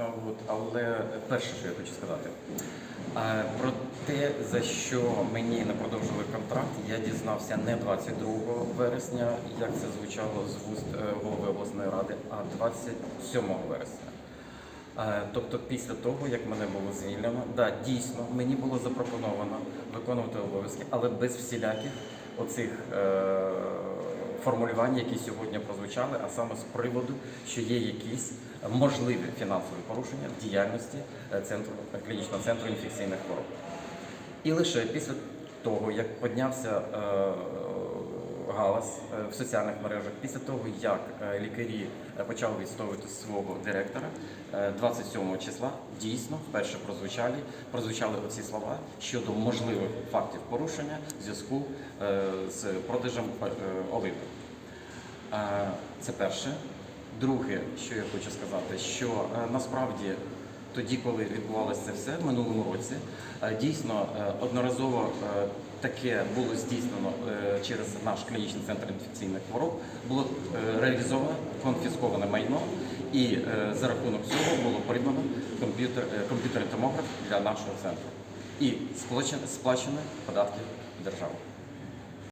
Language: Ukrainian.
А, От, але перше, що я хочу сказати, про те, за що мені не продовжили контракт, я дізнався не 22 вересня, як це звучало з вуст е, голови обласної ради, а 27 вересня. Е, Тобто після того, як мене було звільнено, да, дійсно мені було запропоновано виконувати обов'язки, але без всіляких оцих е, формулювань, які сьогодні прозвучали, а саме з приводу, що є якісь можливі фінансові порушення в діяльності е, центру клінічного центру інфекційних хвороб. І лише після того, як піднявся е, галас е, в соціальних мережах, після того, як лікарі почали відстоювати свого директора, е, 27 числа дійсно вперше прозвучали, прозвучали оці слова щодо можливих фактів порушення в зв'язку з продажем оливи. Це перше. Друге, що я хочу сказати, що е, насправді тоді, коли відбувалося це все в минулому році, е, дійсно е, одноразово таке було здійснено через наш клінічний центр інфекційних хвороб, було реалізовано конфісковане майно, і за рахунок цього було придбано комп'ютер, комп'ютерний томограф для нашого центру і сплачено податки в державу.